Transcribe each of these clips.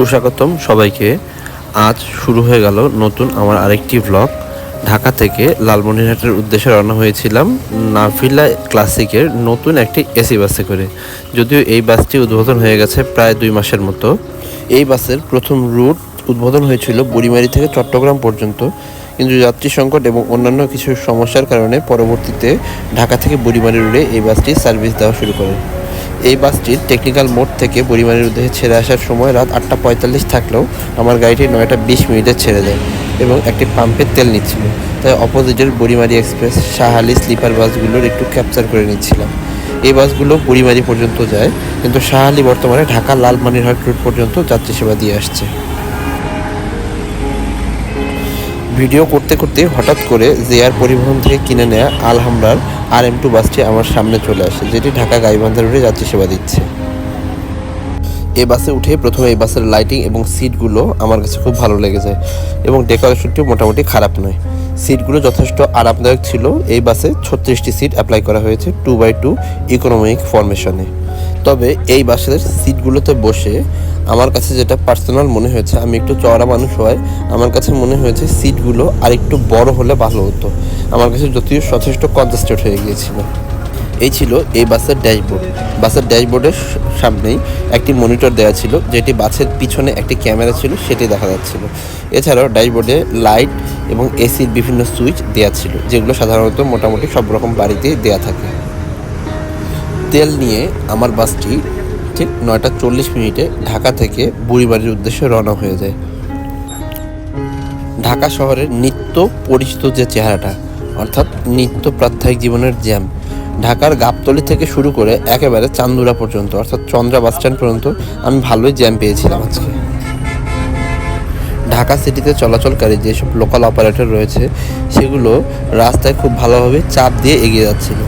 সুস্বাগতম সবাইকে। আজ শুরু হয়ে গেল নতুন আমার আরেকটি ব্লগ ঢাকা থেকে লালমনিরহাটের উদ্দেশ্যে রওনা হয়েছিলাম নাফিলা ক্লাসিকের নতুন একটি এসি বাসে করে। যদিও এই বাসটি উদ্বোধন হয়ে গেছে প্রায় দুই মাসের মতো। এই বাসের প্রথম রুট উদ্বোধন হয়েছিল বুড়িমারি থেকে চট্টগ্রাম পর্যন্ত। কিন্তু যাত্রী সংকট এবং অন্যান্য কিছু সমস্যার কারণে পরবর্তীতে ঢাকা থেকে বুড়িমারি রুটে এই বাসটি সার্ভিস দেওয়া শুরু করে। এই বাসটির টেকনিক্যাল মোড থেকে বুড়িমারির উদ্দেশ্যে ছেড়ে আসার সময় রাত আটটা পঁয়তাল্লিশ থাকলেও আমার গাড়িটি নয়টা বিশ মিনিটে ছেড়ে দেয় এবং একটি পাম্পের তেল নিচ্ছিল। তাই অপোজিটের বুড়িমারি এক্সপ্রেস, শাহালি স্লিপার বাসগুলোর একটু ক্যাপচার করে নিচ্ছিলাম। এই বাসগুলো বুড়িমারি পর্যন্ত যায়, কিন্তু শাহালি বর্তমানে ঢাকা লালমানিরহাট রুট পর্যন্ত যাত্রী সেবা দিয়ে আসছে। ভিডিও করতে করতে হঠাৎ করে জেআর পরিবহন থেকে কিনে নেওয়া আলহামরার আর এম টু বাসটি আমার সামনে চলে আসে, যেটি ঢাকা গাইবান্ধা রুটে যাত্রী সেবা দিচ্ছে। এই বাসে উঠে প্রথমে এই বাসের লাইটিং এবং সিটগুলো আমার কাছে খুব ভালো লেগে যায় এবং ডেকোরেশনটিও মোটামুটি খারাপ নয়। সিটগুলো যথেষ্ট আরামদায়ক ছিল। এই বাসে ছত্রিশটি সিট অ্যাপ্লাই করা হয়েছে টু বাই টু ইকোনমিক ফরমেশনে তবে এই বাসের সিটগুলোতে বসে আমার কাছে যেটা পার্সোনাল মনে হয়েছে, আমি একটু চওড়া মানুষ হয় আমার কাছে মনে হয়েছে সিটগুলো আর একটু বড় হলে ভালো হতো। আমার কাছে যদিও যথেষ্ট কনজাস্টেড হয়ে গিয়েছিল। এই ছিল এই বাসের ড্যাশবোর্ড বাসের ড্যাশবোর্ডের সামনেই একটি মনিটর দেওয়া ছিল, যেটি বাসের পিছনে একটি ক্যামেরা ছিল, সেটি দেখা যাচ্ছিল। এছাড়াও ড্যাশবোর্ডে লাইট এবং এসির বিভিন্ন সুইচ দেওয়া ছিল, যেগুলো সাধারণত মোটামুটি সব রকম বাড়িতেই দেওয়া থাকে। তেল নিয়ে আমার বাসটি ঠিক নয়টা চল্লিশ মিনিটে ঢাকা থেকে বুড়িবাড়ির উদ্দেশ্যে রওনা হয়ে যায়। ঢাকা শহরের নিত্য পরিচিত যে চেহারাটা, অর্থাৎ নিত্য প্রাত্যহিক জীবনের জ্যাম, ঢাকার গাবতলি থেকে শুরু করে একেবারে চান্দুরা পর্যন্ত, অর্থাৎ চন্দ্রা বাস স্ট্যান্ড পর্যন্ত আমি ভালোই জ্যাম পেয়েছিলাম আজকে। ঢাকা সিটিতে চলাচলকারী যেসব লোকাল অপারেটর রয়েছে, সেগুলো রাস্তায় খুব ভালোভাবে চাপ দিয়ে এগিয়ে যাচ্ছিল।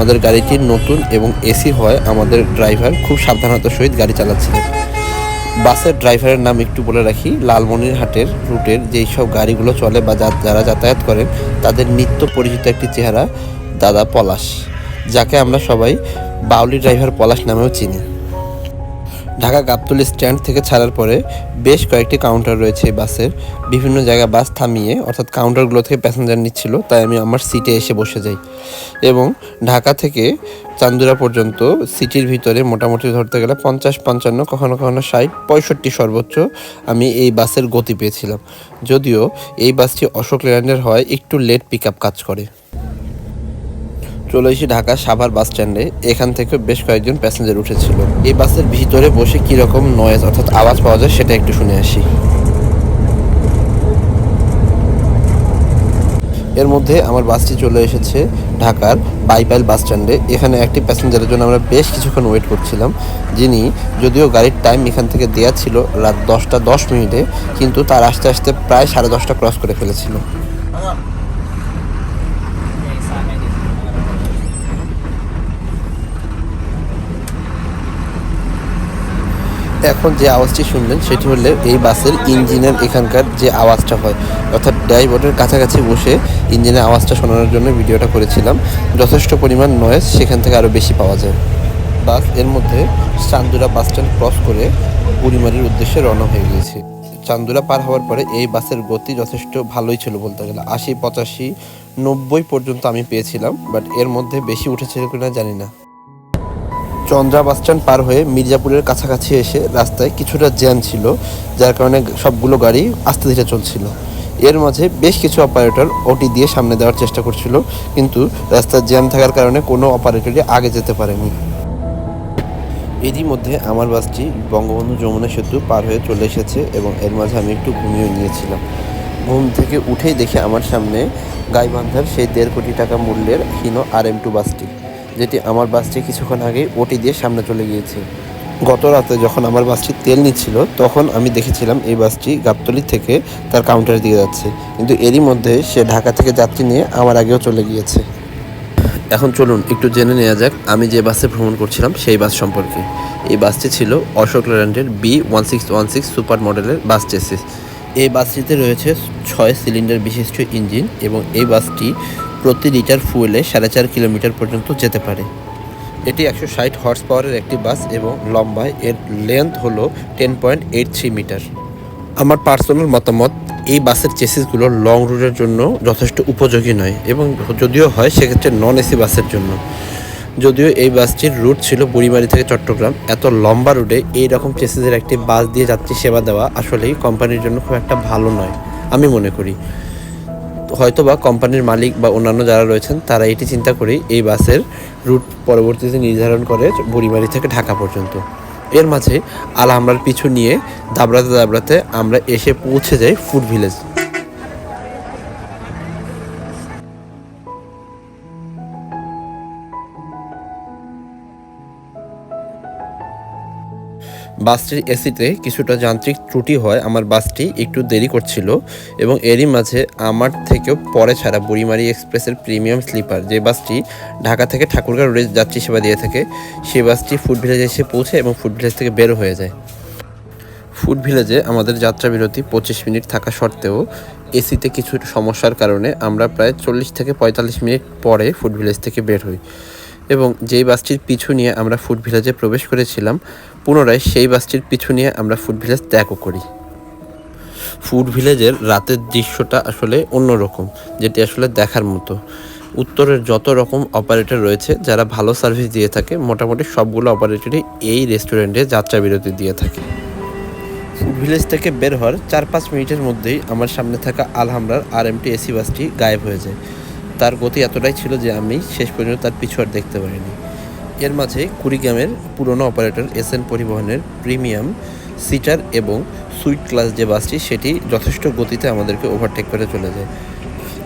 আমাদের গাড়িটি নতুন এবং এসি হয় আমাদের ড্রাইভার খুব সাবধানতার সহিত গাড়ি চালাচ্ছিলেন। বাসের ড্রাইভারের নাম একটু বলে রাখি, লালমনিরহাটের রুটের যেই সব গাড়িগুলো চলে বা যারা যাতায়াত করেন, তাদের নিত্য পরিচিত একটি চেহারা দাদা পলাশ, যাকে আমরা সবাই বাউলি ড্রাইভার পলাশ নামেও চিনি। ঢাকা গাবতলী স্ট্যান্ড থেকে ছাড়ার পরে বেশ কয়েকটি কাউন্টার রয়েছে এই বাসের। বিভিন্ন জায়গায় বাস থামিয়ে, অর্থাৎ কাউন্টারগুলো থেকে প্যাসেঞ্জার নিচ্ছিল, তাই আমি আমার সিটে এসে বসে যাই। এবং ঢাকা থেকে চান্দুরা পর্যন্ত সিটির ভিতরে মোটামুটি ধরতে গেলে পঞ্চাশ, পঞ্চান্ন, কখনো কখনো ষাট, পঁয়ষট্টি সর্বোচ্চ আমি এই বাসের গতি পেয়েছিলাম। যদিও এই বাসটি অশোক লেল্যান্ডের হয়, একটু লেট পিক কাজ করে। চলে এসে ঢাকা সাভার বাস স্ট্যান্ডে এখান থেকে বেশ কয়েকজন প্যাসেঞ্জার উঠেছিল। এই বাসের ভিতরে বসে কীরকম নয়েজ অর্থাৎ আওয়াজ পাওয়া যায় সেটা একটু শুনে আসি। এর মধ্যে আমার বাসটি চলে এসেছে ঢাকার বাইপাইল বাস স্ট্যান্ডে। এখানে একটি প্যাসেঞ্জারের জন্য আমরা বেশ কিছুক্ষণ ওয়েট করছিলাম। যিনি যদিও গাড়ির টাইম এখান থেকে দেওয়া ছিল রাত দশটা দশ মিনিটে, কিন্তু তার আসতে আসতে প্রায় সাড়ে দশটা ক্রস করে ফেলেছিল। এখন যে আওয়াজটি শুনলেন, সেটি হলে এই বাসের ইঞ্জিনের এখানকার যে আওয়াজটা হয়। অর্থাৎ ড্যাশবোর্ডের কাছাকাছি বসে ইঞ্জিনের আওয়াজটা শোনানোর জন্য ভিডিওটা করেছিলাম। যথেষ্ট পরিমাণ নয়েজ সেখান থেকে আরও বেশি পাওয়া যায়। বাসের মধ্যে চান্দুরা বাস স্ট্যান্ড ক্রস করে বুড়িমারির উদ্দেশ্যে রওনা হয়ে গিয়েছে। চান্দুরা পার হওয়ার পরে এই বাসের গতি যথেষ্ট ভালোই ছিল বলতে গেলে। আশি, পঁচাশি, নব্বই পর্যন্ত আমি পেয়েছিলাম বাট এর মধ্যে বেশি উঠেছিল কিনা জানি না। চন্দ্রা বাস স্ট্যান্ড পার হয়ে মির্জাপুরের কাছাকাছি এসে রাস্তায় কিছুটা জ্যাম ছিল, যার কারণে সবগুলো গাড়ি আস্তে ধীরে চলছিল। এর মাঝে বেশ কিছু অপারেটর ওটি দিয়ে সামনে দেওয়ার চেষ্টা করছিল, কিন্তু রাস্তার জ্যাম থাকার কারণে কোনো অপারেটরই আগে যেতে পারেনি। এরই মধ্যে আমার বাসটি বঙ্গবন্ধু যমুনা সেতু পার হয়ে চলে এসেছে এবং এর মাঝে আমি একটু ঘুমিয়ে নিয়েছিলাম। ঘুম থেকে উঠেই দেখে আমার সামনে গাইবান্ধার সেই দেড় কোটি টাকা মূল্যের হিনো আর এম টু বাসটি। যেটি আমার বাসটি কিছুক্ষণ আগেই ওটি দিয়ে সামনে চলে গিয়েছে। গত রাতে যখন আমার বাসটি তেল নিচ্ছিল তখন আমি দেখেছিলাম এই বাসটি গাবতলি থেকে তার কাউন্টারের দিকে যাচ্ছে। কিন্তু এরই মধ্যে সে ঢাকা থেকে যাত্রী নিয়ে আমার আগেও চলে গিয়েছে। এখন চলুন একটু জেনে নেওয়া যাক আমি যে বাসে ভ্রমণ করছিলাম সেই বাস সম্পর্কে। এই বাসটি ছিল অশোক লেল্যান্ডের B one six one six super মডেলের বাস চেসিস। এই বাসটিতে রয়েছে ছয় সিলিন্ডার বিশিষ্ট ইঞ্জিন এবং এই বাসটি প্রতি লিটার ফুয়েলে সাড়ে চার কিলোমিটার পর্যন্ত যেতে পারে। এটি একশো ষাট হর্স পাওয়ারের একটি বাস এবং লম্বায় এর লেন্থ হলো ten point eight three metre আমার পার্সোনাল মতামত, এই বাসের চেসিসগুলো লং রুটের জন্য যথেষ্ট উপযোগী নয় এবং যদিও হয়, সেক্ষেত্রে নন এসি বাসের জন্য। যদিও এই বাসটির রুট ছিল বুড়িমারি থেকে চট্টগ্রাম, এত লম্বা রুটে এই রকম চেসিসের একটি বাস দিয়ে যাত্রী সেবা দেওয়া আসলেই কোম্পানির জন্য খুব একটা ভালো নয়, আমি মনে করি। হয়তোবা কোম্পানির মালিক বা অন্যান্য যারা রয়েছেন, তারা এটি চিন্তা করে এই বাসের রুট পরবর্তীতে নির্ধারণ করে বুড়িমারি থেকে ঢাকা পর্যন্ত। এর মাঝে আলহামরার পিছু নিয়ে দাবড়াতে দাবড়াতে আমরা এসে পৌঁছে যাই ফুড ভিলেজ। বাসটির এসিতে কিছুটা যান্ত্রিক ত্রুটি হয়, আমার বাসটি একটু দেরি করছিল এবং এরই মাঝে আমার থেকেও পরে ছাড়া বুড়িমারি এক্সপ্রেসের প্রিমিয়াম স্লিপার, যে বাসটি ঢাকা থেকে ঠাকুরগাঁও রোডে যাত্রী সেবা দিয়ে থাকে সেই বাসটি ফুড ভিলেজে এসে পৌঁছে এবং ফুড ভিলেজ থেকে বের হয়ে যায়। ফুড ভিলেজে আমাদের যাত্রা বিরতি পঁচিশ মিনিট থাকা সত্ত্বেও এসিতে কিছু সমস্যার কারণে আমরা প্রায় চল্লিশ থেকে পঁয়তাল্লিশ মিনিট পরে ফুড ভিলেজ থেকে বের হই। এবং যেই বাসটির পিছু নিয়ে আমরা ফুড ভিলেজে প্রবেশ করেছিলাম পুনরায় সেই বাসটির পিছু নিয়ে আমরা ফুড ভিলেজ ত্যাগও করি। ফুড ভিলেজের রাতের দৃশ্যটা আসলে অন্যরকম যেটি আসলে দেখার মতো। উত্তরের যত রকম অপারেটর রয়েছে যারা ভালো সার্ভিস দিয়ে থাকে মোটামুটি সবগুলো অপারেটরই এই রেস্টুরেন্টে যাত্রা বিরতি দিয়ে থাকে। ফুড ভিলেজ থেকে বের হওয়ার চার পাঁচ মিনিটের মধ্যেই আমার সামনে থাকা আলহামরার আর এমটি এসি বাসটি গায়েব হয়ে যায়। তার গতি এতটাই ছিল যে আমি শেষ পর্যন্ত তার পিছু আর দেখতে পারিনি। এর মাঝে কুড়িগ্রামের পুরনো অপারেটর এস এন পরিবহনের প্রিমিয়াম সিটার এবং সুইট ক্লাস যে বাসটি, সেটি যথেষ্ট গতিতে আমাদেরকে ওভারটেক করে চলে যায়।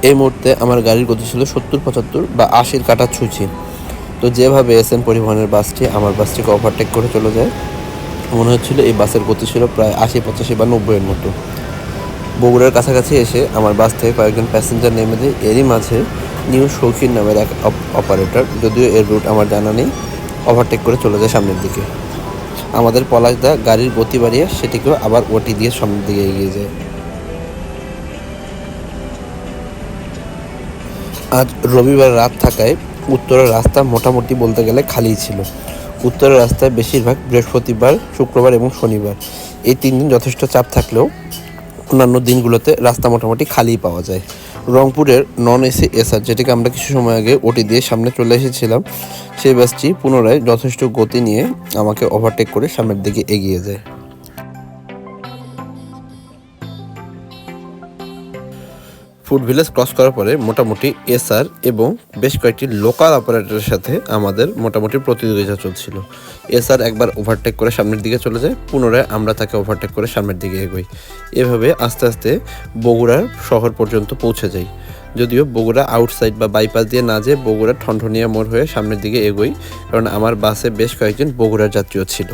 এই মুহূর্তে আমার গাড়ির গতি ছিল সত্তর, পঁচাত্তর বা আশির কাটা ছুঁচি তো যেভাবে এস এন পরিবহনের বাসটি, আমার বাসটিকে ওভারটেক করে চলে যায়, মনে হচ্ছিল এই বাসের গতি ছিল প্রায় আশি, পঁচাশি বা নব্বইয়ের মতো। বগুড়ার কাছাকাছি এসে আমার বাস থেকে কয়েকজন প্যাসেঞ্জার নেমে যায়। এরই মাঝে নিউ শৌখিন নামের এক অপারেটর যদিও এর রুট আমার জানা নেই ওভারটেক করে চলে যায় সামনের দিকে। আমাদের পলাশদা গাড়ির গতি বাড়িয়ে সেটিকেও আবার ওটি দিয়ে সামনের দিকে এগিয়ে যায়। আজ রবিবার রাত থাকায় উত্তরের রাস্তা মোটামুটি বলতে গেলে খালিই ছিল। উত্তরের রাস্তায় বেশিরভাগ বৃহস্পতিবার, শুক্রবার এবং শনিবার। এই তিন দিন যথেষ্ট চাপ থাকলেও অন্যান্য দিনগুলোতে রাস্তা মোটামুটি খালি পাওয়া যায়। রংপুরের নন এসি এসআর যেটিকে আমরা কিছু সময় আগে ওটি দিয়ে সামনে চলে এসেছিলাম, সেই বাসটি পুনরায় যথেষ্ট গতি নিয়ে আমাকে ওভারটেক করে সামনের দিকে এগিয়ে যায়। ফুড ভিলেজ ক্রস করার পরে মোটামুটি এসআর এবং বেশ কয়েকটি লোকাল অপারেটরের সাথে আমাদের মোটামুটি প্রতিযোগিতা চলছিল। এসআর একবার ওভারটেক করে সামনের দিকে চলে যায়, পুনরায় আমরা তাকে ওভারটেক করে সামনের দিকে এগোই। এভাবে আস্তে আস্তে বগুড়ার শহর পর্যন্ত পৌঁছে যাই। যদিও বগুড়া আউটসাইড বা বাইপাস দিয়ে না যেয়ে বগুড়া ঠনঠনিয়া মোড় হয়ে সামনের দিকে এগোই, কারণ আমার বাসে বেশ কয়েকজন বগুড়ার যাত্রীও ছিল।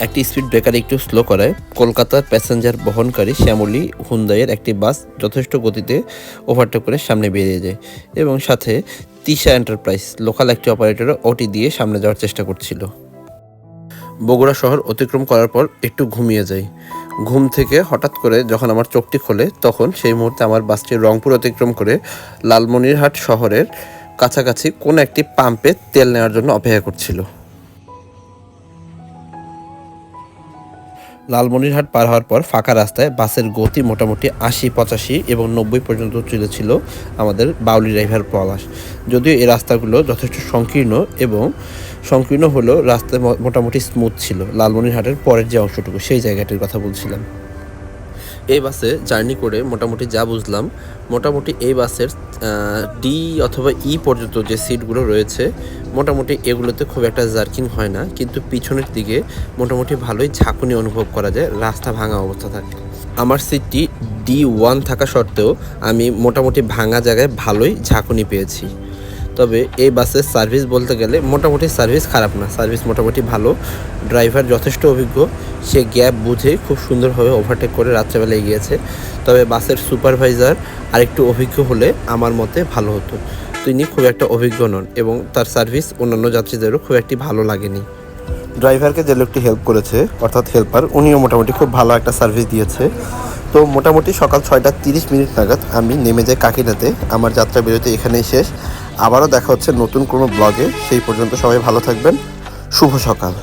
একটি স্পিড ব্রেকার একটু স্লো করায় কলকাতার প্যাসেঞ্জার বহনকারী শ্যামলী হুন্দাইয়ের একটি বাস যথেষ্ট গতিতে ওভারটেক করে সামনে বেরিয়ে যায় এবং সাথে তিশা এন্টারপ্রাইজ লোকাল একটি অপারেটরও ওটি দিয়ে সামনে যাওয়ার চেষ্টা করছিল। বগুড়া শহর অতিক্রম করার পর একটু ঘুমিয়ে যাই। ঘুম থেকে হঠাৎ করে যখন আমার চোখটি খোলে, তখন সেই মুহূর্তে আমার বাসটি রংপুর অতিক্রম করে লালমনিরহাট শহরের কাছাকাছি কোন একটি পাম্পে তেল নেওয়ার জন্য অপেক্ষা করছিল। লালমনিরহাট পার হওয়ার পর ফাঁকা রাস্তায় বাসের গতি মোটামুটি আশি, পঁচাশি এবং নব্বই পর্যন্ত চলেছিল আমাদের বাউলি ড্রাইভার পলাশ। যদিও এই রাস্তাগুলো যথেষ্ট সংকীর্ণ এবং সংকীর্ণ হলেও রাস্তা মোটামুটি স্মুথ ছিল। লালমনিরহাটের পরের যে অংশটুকু, সেই জায়গাটির কথা বলছিলাম। এই বাসে জার্নি করে মোটামুটি যা বুঝলাম, মোটামুটি এই বাসের ডি অথবা ই পর্যন্ত যে সিটগুলো রয়েছে, মোটামুটি এগুলোতে খুব একটা জার্কিং হয় না। কিন্তু পিছনের দিকে মোটামুটি ভালোই ঝাঁকুনি অনুভব করা যায়, রাস্তা ভাঙা অবস্থা থাকে। আমার সিটটি ডি ওয়ান থাকা সত্ত্বেও আমি মোটামুটি ভাঙা জায়গায় ভালোই ঝাঁকুনি পেয়েছি। তবে এই বাসের সার্ভিস বলতে গেলে মোটামুটি সার্ভিস খারাপ না। সার্ভিস মোটামুটি ভালো। ড্রাইভার যথেষ্ট অভিজ্ঞ। সে গ্যাপ বুঝে খুব সুন্দরভাবে ওভারটেক করে রাত্রেবেলা এগিয়েছে। তবে বাসের সুপারভাইজার আরেকটু অভিজ্ঞ হলে আমার মতে ভালো হতো। তিনি খুব একটা অভিজ্ঞ নন এবং তার সার্ভিস অন্যান্য যাত্রীদেরও খুব একটি ভালো লাগেনি। ড্রাইভারকে যে লোকটি হেল্প করেছে, অর্থাৎ হেল্পার উনিও মোটামুটি খুব ভালো একটা সার্ভিস দিয়েছে। তো মোটামুটি সকাল ছয়টা তিরিশ মিনিট নাগাদ আমি নেমে যাই কাকিনাতে। আমার যাত্রা বিরতি এখানেই শেষ। আবারও দেখা হচ্ছে নতুন কোনো ব্লগে সেই পর্যন্ত সবাই ভালো থাকবেন। শুভ সকাল।